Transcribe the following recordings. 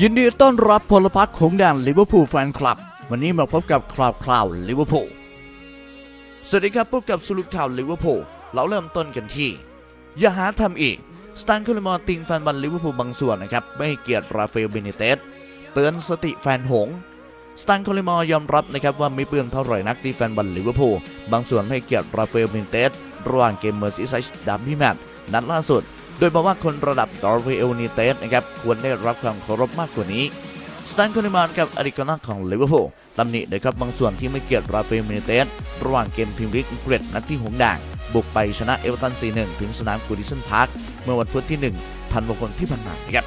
ยินดีต้อนรับพลพรรคของแดนลิเวอร์พูลแฟนคลับ วันนี้มาพบกับคราวคราวลิเวอร์พูลสวัสดีครับพบกับสรุปข่าวลิเวอร์พูลเราเริ่มต้นกันที่ อย่าหาทำอีก สตานคุลมอติงแฟนบอลลิเวอร์พูลบางส่วนนะครับ ไม่ให้เกียรติราฟาเอลเบนิเตสเตือนสติแฟนหงสตานคุลมอยอมรับนะครับว่าไม่เปลืองเท่าไหร่นักที่แฟนบอลลิเวอร์พูลบางส่วนไม่ให้เกียรติราฟาเอลเบนิเตสระหว่างเกมเมอร์ซีไซส์ดับบี้แมตช์นัดล่าสุด โดยบอกว่าคนระดับราฟาเอลนิเตสนะครับควรได้รับความเคารพมากกว่านี้สแตนคอนิมานกับอดิกอนาของลิเวอร์พูลตำหนินะครับบางส่วนที่ไม่เกียรติราฟเอลเมนิเตสระหว่างเกมพรีเมียร์ลีกอังกฤษนัดที่หงส์แดงบุกไปชนะเอเวอร์ตัน 4-1 ถึงสนามกูดิสันพาร์คเมื่อวันพุธที่ 1 ธันวาคมที่ผ่านมานะครับ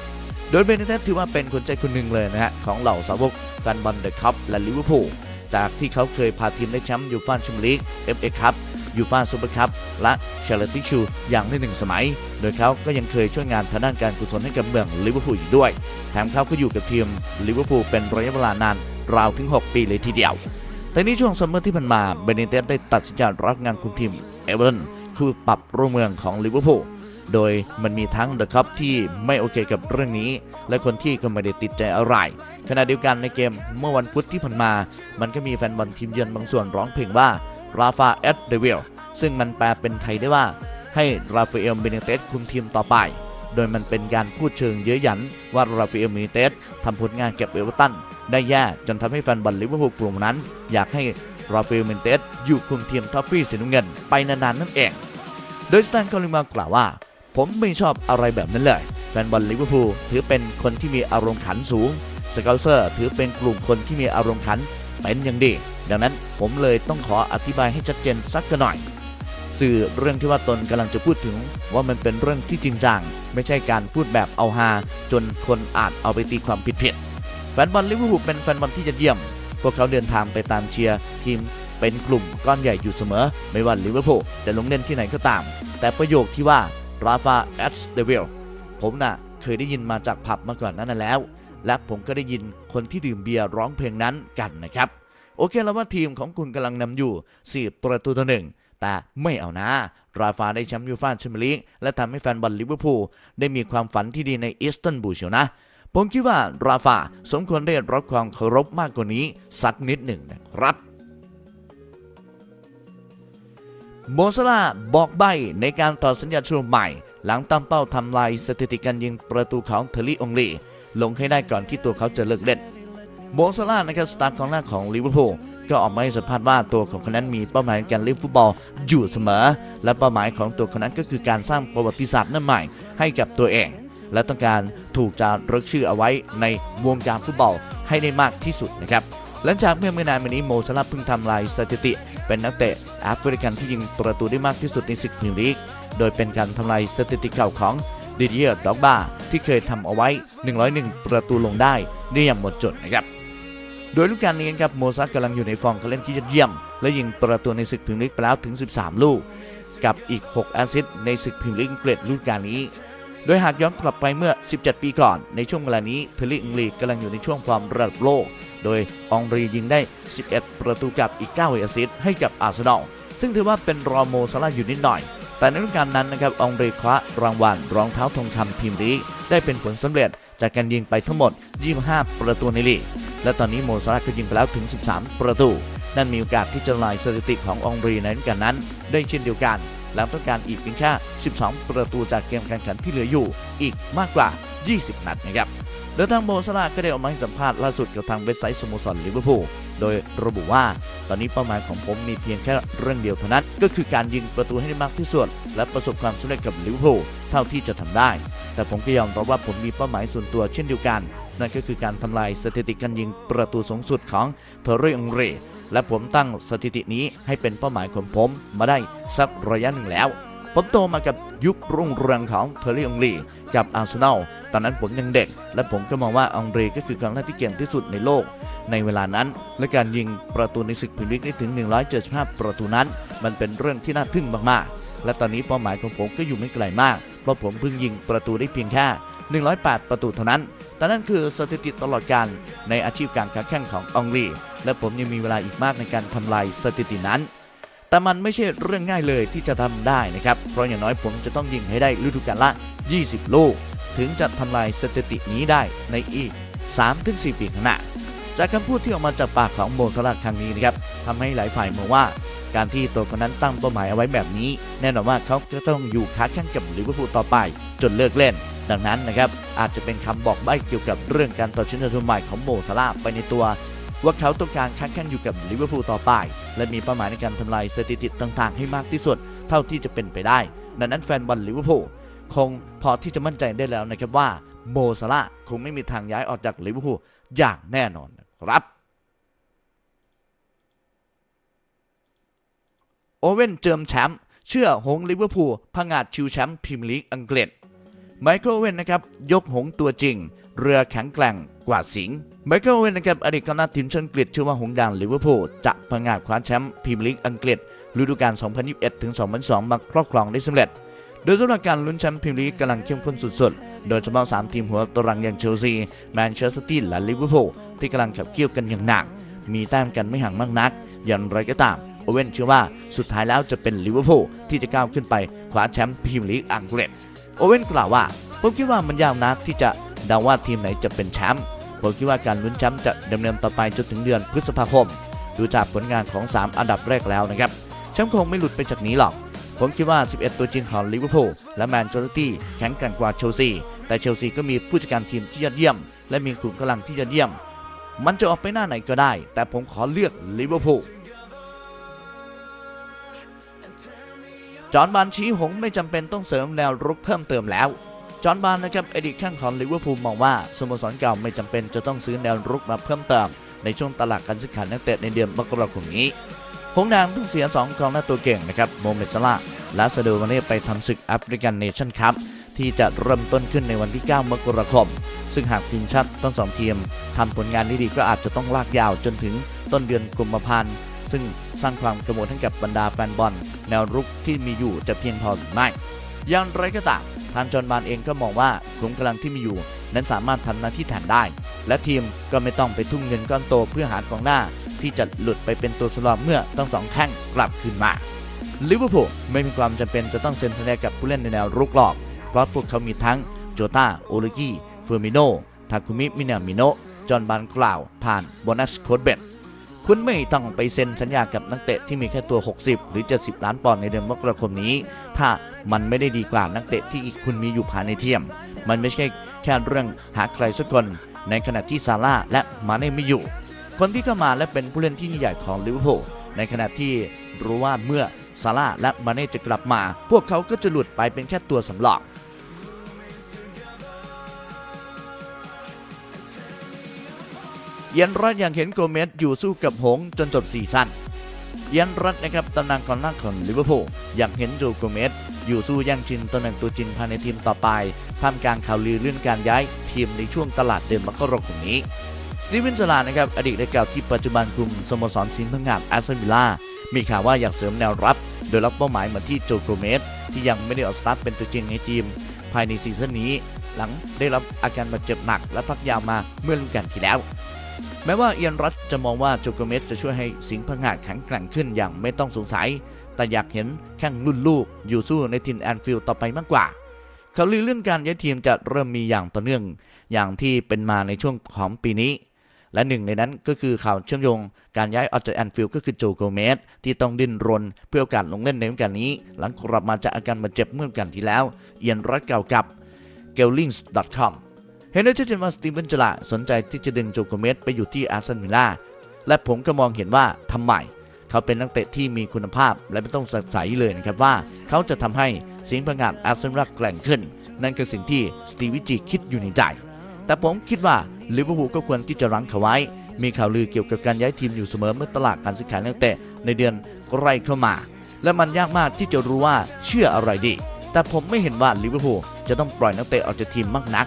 โดยเบนิเตสถือว่าเป็นคนใจคนหนึ่งเลยนะฮะ ของเหล่าสาวกแฟนบอลเดอะคัพและลิเวอร์พูลจากที่เขาเคยพาทีมได้แชมป์ยูฟ่าแชมเปี้ยนลีกเอฟเอคัพ ยูฟ่าซูเปอร์คัพและเชลติชูอย่างได้หนึ่งสมัย โดยเขาก็ยังเคยช่วยงานทางด้านการกุศลให้กับเมืองลิเวอร์พูลอยู่ด้วย แถมเขาก็อยู่กับทีมลิเวอร์พูลเป็นระยะเวลานานราวถึง 6 ปีเลยทีเดียว แต่นี่ช่วงซัมเมอร์ที่ผ่านมาเบนิเตสได้ตัดสินใจรับงานคุมทีมเอเวอร์ตันคือปรับรูปเมืองของลิเวอร์พูลโดยมันมีทั้งเดอะคัพที่ไม่โอเคกับเรื่องนี้ และคนที่ก็ไม่ได้ติดใจอะไร ขณะเดียวกันในเกมเมื่อวันพุธที่ผ่านมา มันก็มีแฟนบอลทีมเยือนบางส่วนร้องเพลงว่า ราฟาเอสเดวิลซึ่งมันแปลเป็นไทยได้ว่า ให้ราฟาเอลเบนิเตสคุมทีมต่อไป โดยมันเป็นการพูดเชิงเย้ยหยันว่าราฟาเอลเบนิเตสทำผลงานเก็บเอเวอร์ตันได้แย่จนทำให้แฟนบอลลิเวอร์พูลกลุ่มนั้น อยากให้ราฟาเอลเบนิเตสอยู่คุมทีมทอฟฟี่สีน้ำเงินไปนานๆนั่นเอง โดยสแตนคอลิมากล่าวว่า ผมไม่ชอบอะไรแบบนั้นเลยแฟนบอลลิเวอร์พูลถือเป็นคนที่มีอารมณ์ขันสูงสเกลเซอร์ถือเป็นกลุ่มคนที่มีอารมณ์ขันเป็นอย่างดี ดังนั้นผมเลยต้องขออธิบายให้ชัดเจนสักหน่อย สื่อเรื่องที่ว่าตนกำลังจะพูดถึงว่ามันเป็นเรื่องที่จริงจังไม่ใช่การพูดแบบเอาฮาจนคนอาจเอาไปตีความผิดผิดๆแฟนบอลลิเวอร์พูลเป็นแฟนบอลที่จะเยี่ยม พวกเขาเดินทางไปตามเชียร์ทีมเป็นกลุ่มก้อนใหญ่อยู่เสมอ ไม่ว่าลิเวอร์พูลจะลงเล่นที่ไหนก็ตาม แต่ประโยคที่ว่าราฟาแอสเดวิลผมน่ะเคยได้ยินมาจากผับมาก่อนนั้นแล้ว และผมก็ได้ยินคนที่ดื่มเบียร์ร้องเพลงนั้นกันนะครับ โอเคแล้วว่าทีมของคุณกำลังนำอยู่ 4 ประตูต่อหนึ่งแต่ไม่เอานะ ราฟาได้แชมป์ยูฟ่าแชมเปี้ยนลีกและทำให้แฟนบอลลิเวอร์พูลได้มีความฝันที่ดีในอิสตันบูลเชียวนะ ผมคิดว่าราฟาสมควรได้รับความเคารพมากกว่านี้สักนิดหนึ่งนะครับโมซาลาบอกใบในการต่อสัญญาฉบับใหม่ หลังตั้งเป้าทำลายสถิติการยิงประตูของเทอร์รี่องลีลงให้ได้ก่อนที่ตัวเขาจะเลิกเล่น โมซาลานะครับสตาร์กองหน้าของลิเวอร์พูลก็ออกมาให้สัมภาษณ์ว่าตัวของเขานั้นมีเป้าหมายในการเล่นฟุตบอลอยู่เสมอ และเป้าหมายของตัวเขานั้นก็คือการสร้างประวัติศาสตร์หน้าใหม่ให้กับตัวเอง และต้องการถูกจารึกชื่อเอาไว้ในวงการฟุตบอลให้ได้มากที่สุดนะครับหลังจากเมื่อไม่นานมานี้โมซาลาเพิ่งทำลายสถิติ เป็นนักเตะแอฟริกันที่ยิงประตูได้มากที่สุดในศึกพรีเมียร์ลีก โดยเป็นการทำลายสถิติเก่าของดิเดียร์ด็อกบาที่เคยทำเอาไว้ 101 ประตูลงได้ได้อย่างหมดจดนะครับ โดยลูกการนี้ครับโมซาห์กำลังอยู่ในฟอร์มการเล่นที่ยอดเยี่ยม และยิงประตูในศึกพรีเมียร์ลีกไปแล้วถึง 13 ลูก กับอีก 6 แอสซิสต์ในศึกพรีเมียร์ลีกอังกฤษฤดูกาลนี้ โดยหากย้อนกลับไปเมื่อ 17 ปีก่อน ในช่วงเวลานี้เทอร์รี่อังลีกำลังอยู่ในช่วงความระดับโลก โดยองรียิงได้ 11 ประตูกับอีก 9 แอสซิสต์ให้กับอาร์เซนอล ซึ่งถือว่าเป็นรอโมซาลาอยู่นิดหน่อย แต่ในฤดูกาลนั้นนะครับอองรีคว้ารางวัลรองเท้าทองคำพรีเมียร์ลีกได้เป็นผลสำเร็จจากการยิงไปทั้งหมด 25 ประตูในลีก และตอนนี้โมซาลาห์ก็ยิงไปแล้วถึง 13 ประตู นั่นมีโอกาสที่จะลายสถิติขององรีในฤดูกาลนั้น ได้เช่นเดียวกันหลังต้องการอีกเพียงแค่ 12 ประตูจากเกมการแข่งขันที่เหลืออยู่ อีกมากกว่า 20 นัดนะครับโดยทางโมซาลาห์ก็ได้ออกมาให้สัมภาษณ์ล่าสุดกับทางเว็บไซต์สโมสรลิเวอร์พูลโดยระบุว่าตอนนี้เป้าหมายของผมมีเพียงแค่เรื่องเดียวเท่านั้น ก็คือการยิงประตูให้ได้มากที่สุดและประสบความสำเร็จกับลิเวอร์พูลเท่าที่จะทำได้ แต่ผมก็ยอมรับว่าผมมีเป้าหมายส่วนตัวเช่นเดียวกัน นั่นก็คือการทำลายสถิติการยิงประตูสูงสุดของเทอร์รย์องเรและผมตั้งสถิตินี้ให้เป็นเป้าหมายของผมมาได้สักระยะหนึ่งแล้ว ผมโตมากับยุครุ่งเรืองของเทอร์รี่องลีกับอาร์เซนอลตอนนั้นผมยังเด็ก และผมก็มองว่าองรีก็คือกองหน้าที่เก่งที่สุดในโลก ในเวลานั้น และการยิงประตูในศึกพรีเมียร์ลีกได้ถึง 175 ประตูนั้น มันเป็นเรื่องที่น่าทึ่งมากๆ และตอนนี้เป้าหมายของผมก็อยู่ไม่ไกลมาก เพราะผมเพิ่งยิงประตูได้เพียงแค่ 108 ประตูเท่านั้นแต่นั่นคือสถิติตลอดการในอาชีพการค้าแข่งขององลี และผมยังมีเวลาอีกมากในการทำลายสถิตินั้น แต่มันไม่ใช่เรื่องง่ายเลยที่จะทำได้นะครับ เพราะอย่างน้อยผมจะต้องยิงให้ได้ฤดูกาลละ 20 ลูก ถึงจะทำลายสถิตินี้ได้ในอีก 3-4 ปีข้างหน้า จากคำพูดที่ออกมาจากปากของโมซาลาครั้งนี้นะครับทำให้หลายฝ่ายมองว่า การที่ตัวคนนั้นตั้งเป้าหมายเอาไว้แบบนี้ แน่นอนว่าเขาจะต้องอยู่ค้าแข่งกับลิเวอร์พูลต่อไป จนเลิกเล่น ดังนั้นนะครับอาจจะเป็นคำบอกใบ้เกี่ยวกับเรื่องการต่อชิงทุนใหม่ของโมซาลาไปในตัวว่าเขาต้องการค้าแข่งอยู่กับลิเวอร์พูลต่อไป และมีเป้าหมายในการทำลายสถิติต่างๆ ให้มากที่สุด เท่าที่จะเป็นไปได้ ดังนั้นแฟนบอลลิเวอร์พูลคงพอที่จะมั่นใจได้แล้วนะครับว่าโมซาลาคงไม่มีทางย้ายออกจากลิเวอร์พูลอย่างแน่นอนครับ โอเว่นเจิมแชมป์เชื่อหงลิเวอร์พูลผงาดชิวแชมป์พรีเมียร์ลีกอังกฤษไมเคิลโอเว่นนะครับยกหงตัวจริง เรือแข็งแกร่งกว่าสิงไมเคิลโอเว่นนะครับอดีตกองหน้าทีมชาติอังกฤษชื่อว่าหงส์แดงลิเวอร์พูลจะผงาดคว้าแชมป์พรีเมียร์ลีกอังกฤษฤดูกาล 2021 ถึง 2022 มาครอบครองได้สำเร็จ โดยสำหรับการลุ้นแชมป์พรีเมียร์ลีกกำลังเข้มข้นสุดๆ โดยเฉพาะ 3 ทีมหัวตารางอย่างเชลซี แมนเชสเตอร์ซิตี้และลิเวอร์พูลที่กำลังขับเคี่ยวกันอย่างหนัก มีแต้มกันไม่ห่างมากนัก อย่างไรก็ตาม เว่นเชื่อว่าสุดท้ายแล้วจะเป็นลิเวอร์พูลที่จะก้าวขึ้นไปคว้าแชมป์พรีเมียร์ลีกอังกฤษโอเว่นกล่าวว่า ผมคิดว่ามันยากนะที่จะเดาว่าทีมไหนจะเป็นแชมป์ผมคิดว่าการลุ้นแชมป์จะดำเนินต่อไปจนถึงเดือนพฤษภาคม ดูจากผลงานของ 3 อันดับแรกแล้วนะครับแชมป์คงไม่หลุดไปจากนี้หรอก ผมคิดว่า 11 ตัวจริงของลิเวอร์พูลและแมนเชสเตอร์ตี้แข็งแกร่งกว่าเชลซี แต่เชลซีก็มีผู้จัดการทีมที่ยอดเยี่ยม และมีกลุ่มกำลังที่ยอดเยี่ยม มันจะออกไปหน้าไหนก็ได้ แต่ผมขอเลือกลิเวอร์พูล จอห์นบานชี้หงไม่จำเป็นต้องเสริมแนวรุกเพิ่มเติมแล้ว จอห์นบานนะครับอดีตแข้งของลิเวอร์พูลมองว่าสโมสรเก่าไม่จำเป็นจะต้องซื้อแนวรุกมาเพิ่มเติม ในช่วงตลาดการซื้อขายนักเตะในเดือนมกราคมนี้หงส์แดงต้องเสีย2กองหน้าตัวเก่งนะครับโมเมดซาลาและซาโดวาเน่ไปทำศึกแอฟริกันเนชั่นคัพที่จะเริ่มต้นขึ้นในวันที่ 9 มกราคม ซึ่งหากทีมชาติทั้งสองทีมทำผลงานได้ดีก็อาจจะต้องลากยาวจนถึงต้นเดือนกุมภาพันธ์ ซึ่งสร้างความกระโมดให้กับบรรดาแฟนบอลแนวรุกที่มีอยู่จะเพียงพอหรือไม่อย่างไรก็ตามทางจอห์นบานเองก็มองว่ากลุ่มกำลังที่มีอยู่ นั้นสามารถทำหน้าที่แทนได้ และทีมก็ไม่ต้องไปทุ่มเงินก้อนโตเพื่อหากองหน้า ที่จะหลุดไปเป็นตัวสำรองเมื่อทั้งสองแข้งกลับคืนมาลิเวอร์พูลไม่มีความจำเป็นจะต้องเซ็นสัญญากับผู้เล่นในแนวรุกหรอก เพราะพวกเขามีทั้งโจตาโอริกิเฟอร์มิโนทาคุมิมินามิโนจอห์นบานกล่าวผ่านโบนัสโคดเบน คุณไม่ต้องไปเซ็นสัญญากับนักเตะที่มีแค่ตัว 60 หรือ 70 ล้านปอนด์ในเดือนมกราคมนี้ ถ้ามันไม่ได้ดีกว่านักเตะที่คุณมีอยู่ภายในทีมมันไม่ใช่แค่เรื่องหาใครสักคน ในขณะที่ซาร่าและมาเน่ไม่อยู่ คนที่เข้ามาและเป็นผู้เล่นที่ใหญ่ของลิเวอร์พูลในขณะที่รู้ว่าเมื่อซาร่าและมาเน่จะกลับมา พวกเขาก็จะหลุดไปเป็นแค่ตัวสำรอง เอียนรัตยังเห็นโกเมสอยู่สู้กับหงจนจบซีซั่นเอียนรัตนะครับตำนานกองหน้าของลิเวอร์พูลอยากเห็นโจโกเมสอยู่สู้ย่างชิงตำแหน่งตัวจริงภายในทีมต่อไปท่ามกลางข่าวลือเรื่องการย้ายทีมในช่วงตลาดเดือนมกราคมนี้สตีเวนสลานะครับอดีตนักเก่าที่ปัจจุบันคุมสโมสรสิงห์พังงาดแอสตันวิลล่ามีข่าวว่าอยากเสริมแนวรับ โดยรับเป้าหมายเหมือนที่โจโกเมสที่ยังไม่ได้ออกสตาร์ทเป็นตัวจริงในทีม ภายในซีซั่นนี้ หลังได้รับอาการบาดเจ็บหนักและพักยาวมาเมื่อฤดูกาลที่แล้ว แม้ว่าเอียนรัตจะมองว่าโจโกเมสจะช่วยให้สิงห์พังงาดแข็งแกร่งขึ้นอย่างไม่ต้องสงสัย แต่อยากเห็นแข้งรุ่นลูกอยู่สู้ในทินแอนฟิลด์ต่อไปมากกว่าเขาลือเรื่องการย้ายทีมจะเริ่มมีอย่างต่อเนื่อง อย่างที่เป็นมาในช่วงของปีนี้ และหนึ่งในนั้นก็คือข่าวเชื่อมโยง การย้ายออกจากแอนฟิลด์ก็คือโจโกเมสที่ต้องดิ้นรนเพื่อโอกาสลงเล่นในฤดูกาลนี้ หลังกลับมาจากอาการบาดเจ็บเมื่อกาลที่แล้วเอียนรัตกล่าวกับ g e l l i n g s c o m เห็นได้ชัดเจนว่าสตีเวนจลาสนใจที่จะดึงโจโกเมสไปอยู่ที่อาร์เซนมิลล่าและผมก็มองเห็นว่าทำไมเขาเป็นนักเตะที่มีคุณภาพและไม่ต้องสงสัยเลยนะครับว่า เขาจะทำให้สิงห์พังงาดอาร์เซนอลแกร่งขึ้น นั่นคือสิ่งที่สตีวิจิคิดอยู่ในใจ แต่ผมคิดว่าลิเวอร์พูลก็ควรที่จะรั้งเขาไว้ มีข่าวลือเกี่ยวกับการย้ายทีมอยู่เสมอเมื่อตลาดการซื้อขายนักเตะในเดือนใกล้เข้ามา และมันยากมากที่จะรู้ว่าเชื่ออะไรดี แต่ผมไม่เห็นว่าลิเวอร์พูลจะต้องปล่อยนักเตะออกจากทีมมากนัก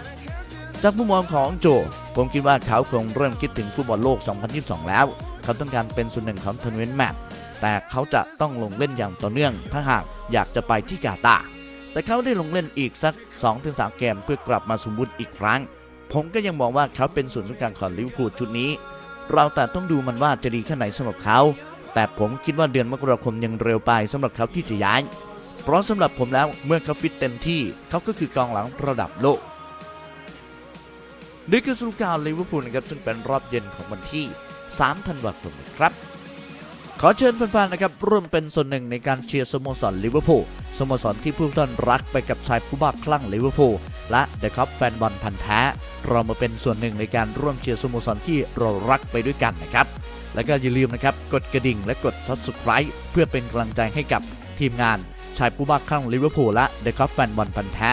จากมุมมองของโจ ผมคิดว่าเขาคงเริ่มคิดถึงฟุตบอลโลก 2022 แล้ว เขาต้องการเป็นส่วนหนึ่งของทัวร์นาเมนต์แมตช์แต่เขาจะต้องลงเล่นอย่างต่อเนื่อง ถ้าหากอยากจะไปที่กาตาร์แต่เขาได้ลงเล่นอีกสัก 2-3 เกมเพื่อกลับมาสมบูรณ์อีกครั้ง ผมก็ยังมองว่าเขาเป็นส่วนสำคัญของลิเวอร์พูลชุดนี้ เราแต่ต้องดูมันว่าจะดีแค่ไหนสำหรับเขา แต่ผมคิดว่าเดือนมกราคมยังเร็วไปสำหรับเขาที่จะย้าย เพราะสำหรับผมแล้วเมื่อเขาฟิตเต็มที่เขาก็คือกองหลังระดับโลก นี่คือสรุปข่าลิเวอร์พูลนะครับซึ่งเป็นรอบเย็นของวันที่ 3 ธันวาคมครับ ขอเชิญแฟนๆนะครับร่วมเป็นส่วนหนึ่งในการเชียร์สโมสรลิเวอร์พูลสโมสรที่ผู้ท่านรักไปกับชายผู้บ้าคลั่งลิเวอร์พูลและเดอะคัพแฟนบอลพันธ์แท้ เรามาเป็นส่วนหนึ่งในการร่วมเชียร์สโมสรที่เรารักไปด้วยกันนะครับแล้วก็อย่าลืมนะครับกดกระดิ่งและกด subscribe เพื่อเป็นกำลังใจให้กับทีมงานชายผู้บ้าคลั่งลิเวอร์พูลและเดอะคัพแฟนบอลพันธ์แท้